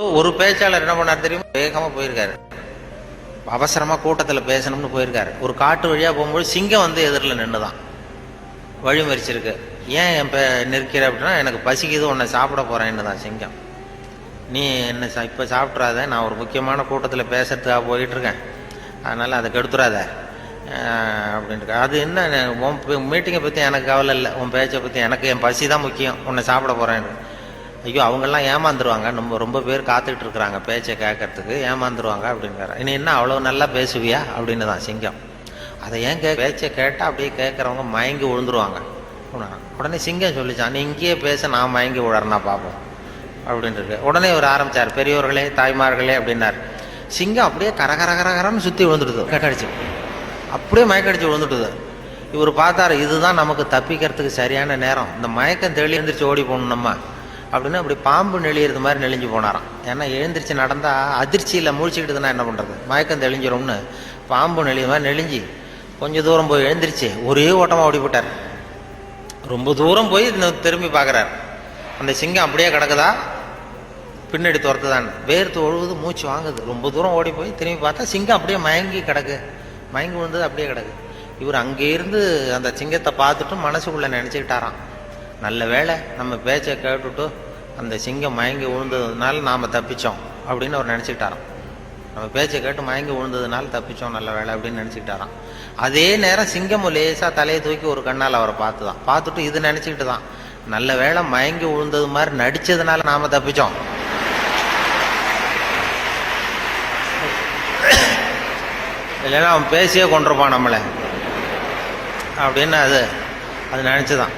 ஒரு பேச்சாளர் என்ன பண்ணார் தெரியுமா? வேகமா போயிருக்காரு. அவசரமா கூட்டத்துல பேசணும்னு போயிருக்காரு. ஒரு காட்டு வழியா போகும்போது சிங்கம் வந்து எதிரில் நின்றுதான் வழி மறிச்சிருக்கு. ஏன் என் பே நிற்கிற அப்படின்னா எனக்கு பசிக்குது உன்னை சாப்பிட போறேன்னு தான் சிங்கம். நீ என்ன சா- இப்போ சாப்பிட்றாத நான் ஒரு முக்கியமான கூட்டத்தில் பேசுறதுக்காக போயிட்டு இருக்கேன் அதனால அதை கெடுத்துறாத. அப்படின்ட்டு. அது என்ன உன் மீட்டிங்கை பற்றி எனக்கு கவலை இல்லை. உன் பேச்சை பற்றி எனக்கு என் பசி தான் முக்கியம். உன்னை சாப்பிட போகிறேன்னு ஐயோ அவங்கெல்லாம் ஏமாந்துருவாங்க. நம்ம ரொம்ப பேர் காத்துக்கிட்டு இருக்கிறாங்க பேச்சை கேட்கறதுக்கு. ஏமாந்துருவாங்க அப்படிங்கிறார் இனி என்ன அவ்வளோ நல்லா பேசுவியா? அப்படின்னு தான் சிங்கம். அதை ஏன் கே பேச்சை கேட்டால் அப்படியே கேட்குறவங்க மயங்கி விழுந்துருவாங்க உடனே சிங்கம் சொல்லிச்சான் நீ இங்கேயே பேச நான் மயங்கி விழறேன்னா பார்ப்போம் அப்படின்ட்டு உடனே இவர் ஆரம்பிச்சார் பெரியவர்களே தாய்மார்களே அப்படின்னார். சிங்கம் அப்படியே கர சுற்றி விழுந்துடுது. கட்டடிச்சு. அப்படியே மயக்கடிச்சு விழுந்துட்டுது இவர் பார்த்தாரு இதுதான் நமக்கு தப்பிக்கிறதுக்கு சரியான நேரம். இந்த மயக்கம் தெளி எழுந்திரிச்சு ஓடி போகணும் நம்ம. அப்படின்னு அப்படி பாம்பு நெளியறது மாதிரி நெளிஞ்சு போனாராம். ஏன்னா எழுந்திரிச்சு நடந்தால் அதிர்ச்சியில் முழிச்சுக்கிட்டுதுன்னா என்ன பண்ணுறது மயக்கம் தெளிஞ்சிரும்னு பாம்பு நெளிய மாதிரி நெளிஞ்சு கொஞ்சம் தூரம் போய் எழுந்திரிச்சு ஒரே ஓட்டமாக ஓடி போட்டார் ரொம்ப தூரம் போய் திரும்பி பார்க்குறாரு. அந்த சிங்கம் அப்படியே கிடக்குதா? பின்னாடி துரத்துதான். வேர்த்து ஒழுகுது மூச்சு வாங்குது. ரொம்ப தூரம் ஓடி போய் திரும்பி பார்த்தா சிங்கம் அப்படியே மயங்கி கிடக்கு. மயங்கி விழுந்தது அப்படியே கிடக்கு. இவர் அங்கே இருந்து அந்த சிங்கத்தை பார்த்துட்டு மனசுக்குள்ளே நினச்சிக்கிட்டாராம். நல்ல வேளை நம்ம பேச்சை கேட்டுட்டு அந்த சிங்கம் மயங்கி விழுந்ததுனால நாம் தப்பித்தோம் அப்படின்னு அவர் நினச்சிக்கிட்டாராம். நம்ம பேச்சை கேட்டு மயங்கி விழுந்ததுனால தப்பிச்சோம் நல்ல வேலை அப்படின்னு நினச்சிக்கிட்டாராம். அதே நேரம் சிங்கம் லேசாக தலையை தூக்கி ஒரு கண்ணால் அவரை பார்த்து தான் பார்த்துட்டு இது நினச்சிக்கிட்டு தான் நல்ல வேளை மயங்கி விழுந்தது மாதிரி நடித்ததுனால நாம் தப்பித்தோம் இல்லைன்னா அவன் பேசியே கொண்டிருப்பான் நம்மளை. அப்படின்னு அது அது நினச்சிதான்.